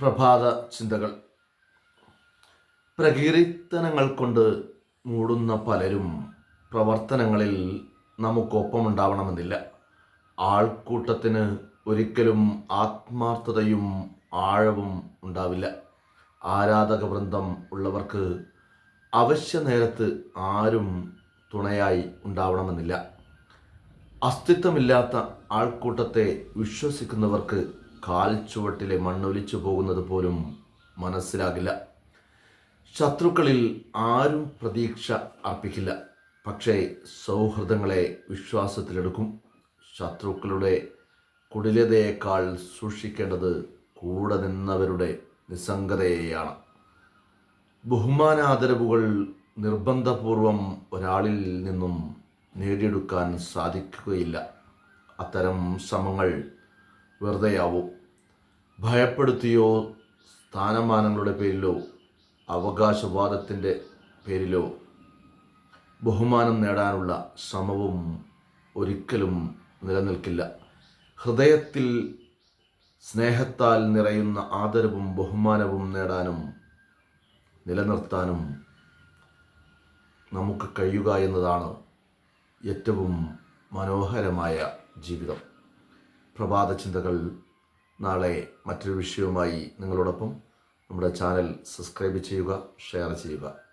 പ്രഭാത ചിന്തകൾ പ്രകീർത്തനങ്ങൾ കൊണ്ട് മൂടുന്ന പലരും പ്രവർത്തനങ്ങളിൽ നമുക്കൊപ്പമുണ്ടാവണമെന്നില്ല. ആൾക്കൂട്ടത്തിന് ഒരിക്കലും ആത്മാർത്ഥതയും ആഴവും ഉണ്ടാവില്ല. ആരാധക വൃന്ദം ഉള്ളവർക്ക് അവശ്യ നേരത്ത് ആരും തുണയായി ഉണ്ടാവണമെന്നില്ല. അസ്തിത്വമില്ലാത്ത ആൾക്കൂട്ടത്തെ വിശ്വസിക്കുന്നവർക്ക് കാൽ ചുവട്ടിലെ മണ്ണൊലിച്ചു പോകുന്നത് പോലും മനസ്സിലാകില്ല. ശത്രുക്കളിൽ ആരും പ്രതീക്ഷ അർപ്പിക്കില്ല. പക്ഷേ സൗഹൃദങ്ങളെ വിശ്വാസത്തിലെടുക്കും. ശത്രുക്കളുടെ കുടിലതയേക്കാൾ സൂക്ഷിക്കേണ്ടത് കൂടെ നിന്നവരുടെ നിസ്സംഗതയെയാണ്. ബഹുമാനാദരവുകൾ നിർബന്ധപൂർവം ഒരാളിൽ നിന്നും നേടിയെടുക്കാൻ സാധിക്കുകയില്ല. അത്തരം ശ്രമങ്ങൾ വെറുതെയാവും. ഭയപ്പെടുത്തിയോ സ്ഥാനമാനങ്ങളുടെ പേരിലോ അവകാശവാദത്തിന്റെ പേരിലോ. ബഹുമാനം നേടാനുള്ള ശ്രമവും ഒരിക്കലും നിലനിൽക്കില്ല. ഹൃദയത്തിൽ സ്നേഹത്താൽ നിറയുന്ന ആദരവും ബഹുമാനവും നേടാനും നിലനിർത്താനും നമുക്ക് കഴിയുക എന്നതാണ് ഏറ്റവും മനോഹരമായ ജീവിതം. പ്രഭാത ചിന്തകൾ നാളെ മറ്റൊരു വിഷയവുമായി നിങ്ങളോടൊപ്പം. നമ്മുടെ ചാനൽ സബ്സ്ക്രൈബ് ചെയ്യുക ഷെയർ ചെയ്യുക.